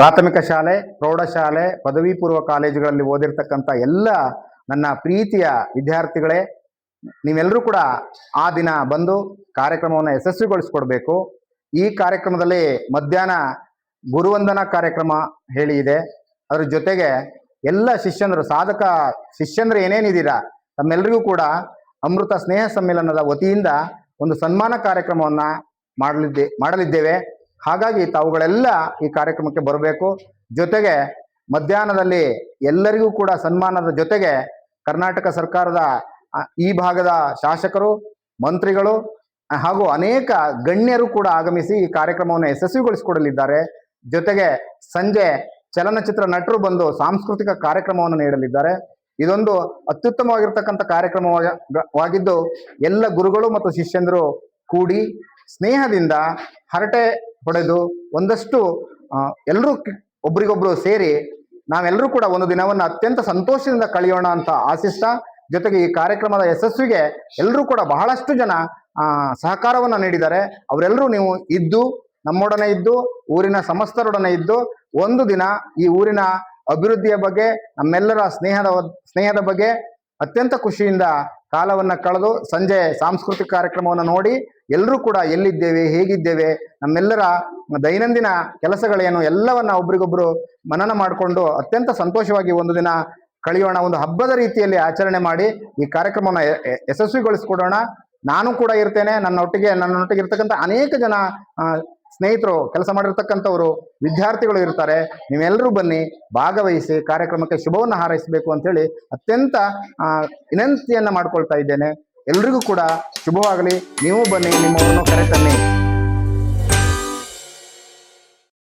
ಪ್ರಾಥಮಿಕ ಶಾಲೆ, ಪ್ರೌಢಶಾಲೆ ಪದವಿ ಪೂರ್ವ ಕಾಲೇಜುಗಳಲ್ಲಿ ಓದಿರ್ತಕ್ಕಂಥ ಎಲ್ಲ ನನ್ನ ಪ್ರೀತಿಯ ವಿದ್ಯಾರ್ಥಿಗಳೇ, ನೀವೆಲ್ಲರೂ ಕೂಡ ಆ ದಿನ ಬಂದು ಕಾರ್ಯಕ್ರಮವನ್ನು ಯಶಸ್ವಿಗೊಳಿಸ್ಕೊಡ್ಬೇಕು. ಈ ಕಾರ್ಯಕ್ರಮದಲ್ಲಿ ಮಧ್ಯಾಹ್ನ ಗುರುವಂದನಾ ಕಾರ್ಯಕ್ರಮ ಹೇಳಿ ಇದೆ. ಅದ್ರ ಜೊತೆಗೆ ಎಲ್ಲ ಶಿಷ್ಯಂದರು, ಸಾಧಕ ಶಿಷ್ಯಂದ್ರು ಏನೇನಿದ್ದೀರಾ ತಮ್ಮೆಲ್ಲರಿಗೂ ಕೂಡ ಅಮೃತ ಸ್ನೇಹ ಸಮ್ಮೇಳನದ ವತಿಯಿಂದ ಒಂದು ಸನ್ಮಾನ ಕಾರ್ಯಕ್ರಮವನ್ನ ಮಾಡಲಿದ್ದೆ, ಮಾಡಲಿದ್ದೇವೆ. ಹಾಗಾಗಿ ತಾವುಗಳೆಲ್ಲ ಈ ಕಾರ್ಯಕ್ರಮಕ್ಕೆ ಬರಬೇಕು. ಜೊತೆಗೆ ಮಧ್ಯಾಹ್ನದಲ್ಲಿ ಎಲ್ಲರಿಗೂ ಕೂಡ ಸನ್ಮಾನದ ಜೊತೆಗೆ ಕರ್ನಾಟಕ ಸರ್ಕಾರದ ಈ ಭಾಗದ ಶಾಸಕರು, ಮಂತ್ರಿಗಳು ಹಾಗೂ ಅನೇಕ ಗಣ್ಯರು ಕೂಡ ಆಗಮಿಸಿ ಈ ಕಾರ್ಯಕ್ರಮವನ್ನು ಯಶಸ್ವಿಗೊಳಿಸಿಕೊಡಲಿದ್ದಾರೆ. ಜೊತೆಗೆ ಸಂಜೆ ಚಲನಚಿತ್ರ ನಟರು ಬಂದು ಸಾಂಸ್ಕೃತಿಕ ಕಾರ್ಯಕ್ರಮವನ್ನು ನೀಡಲಿದ್ದಾರೆ. ಇದೊಂದು ಅತ್ಯುತ್ತಮವಾಗಿರ್ತಕ್ಕಂಥ ಕಾರ್ಯಕ್ರಮವಾಗಿದ್ದು, ಎಲ್ಲ ಗುರುಗಳು ಮತ್ತು ಶಿಷ್ಯಂದರು ಕೂಡಿ ಸ್ನೇಹದಿಂದ ಹರಟೆ ಹೊಡೆದು ಒಂದಷ್ಟು ಎಲ್ಲರೂ ಒಬ್ರಿಗೊಬ್ರು ಸೇರಿ ನಾವೆಲ್ಲರೂ ಕೂಡ ಒಂದು ದಿನವನ್ನು ಅತ್ಯಂತ ಸಂತೋಷದಿಂದ ಕಳೆಯೋಣ ಅಂತ ಆಶಿಸ್ತಾ, ಜೊತೆಗೆ ಈ ಕಾರ್ಯಕ್ರಮದ ಯಶಸ್ವಿಗೆ ಎಲ್ಲರೂ ಕೂಡ ಬಹಳಷ್ಟು ಜನ ಸಹಕಾರವನ್ನು ಸಹಕಾರವನ್ನ ನೀಡಿದ್ದಾರೆ. ಅವರೆಲ್ಲರೂ ನೀವು ಇದ್ದು, ನಮ್ಮೊಡನೆ ಇದ್ದು, ಊರಿನ ಸಮಸ್ತರೊಡನೆ ಇದ್ದು, ಒಂದು ದಿನ ಈ ಊರಿನ ಅಭಿವೃದ್ಧಿಯ ಬಗ್ಗೆ, ನಮ್ಮೆಲ್ಲರ ಸ್ನೇಹದ ಸ್ನೇಹದ ಬಗ್ಗೆ ಅತ್ಯಂತ ಖುಷಿಯಿಂದ ಕಾಲವನ್ನ ಕಳೆದು ಸಂಜೆ ಸಾಂಸ್ಕೃತಿಕ ಕಾರ್ಯಕ್ರಮವನ್ನು ನೋಡಿ ಎಲ್ಲರೂ ಕೂಡ ಎಲ್ಲಿದ್ದೇವೆ, ಹೇಗಿದ್ದೇವೆ, ನಮ್ಮೆಲ್ಲರ ದೈನಂದಿನ ಕೆಲಸಗಳೇನು ಎಲ್ಲವನ್ನ ಒಬ್ರಿಗೊಬ್ರು ಮನನ ಮಾಡಿಕೊಂಡು ಅತ್ಯಂತ ಸಂತೋಷವಾಗಿ ಒಂದು ದಿನ ಕಳೆಯೋಣ, ಒಂದು ಹಬ್ಬದ ರೀತಿಯಲ್ಲಿ ಆಚರಣೆ ಮಾಡಿ ಈ ಕಾರ್ಯಕ್ರಮವನ್ನು ಯಶಸ್ವಿಗೊಳಿಸ್ಕೊಡೋಣ. ನಾನು ಕೂಡ ಇರ್ತೇನೆ. ನನ್ನೊಟ್ಟಿಗೆ ನನ್ನೊಟ್ಟಿಗೆ ಇರ್ತಕ್ಕಂಥ ಅನೇಕ ಜನ ಸ್ನೇಹಿತರು, ಕೆಲಸ ಮಾಡಿರ್ತಕ್ಕಂಥವರು, ವಿದ್ಯಾರ್ಥಿಗಳು ಇರ್ತಾರೆ ನೀವೆಲ್ಲರೂ ಬನ್ನಿ, ಭಾಗವಹಿಸಿ, ಕಾರ್ಯಕ್ರಮಕ್ಕೆ ಶುಭವನ್ನು ಹಾರೈಸಬೇಕು ಅಂತೇಳಿ ಅತ್ಯಂತ ವಿನಂತಿಯನ್ನು ಮಾಡ್ಕೊಳ್ತಾ ಇದ್ದೇನೆ. ಎಲ್ರಿಗೂ ಕೂಡ ಶುಭವಾಗಲಿ. ನೀವು ಬನ್ನಿ ನಿಮ್ಮವರನ್ನು ಕರೆತನ್ನಿ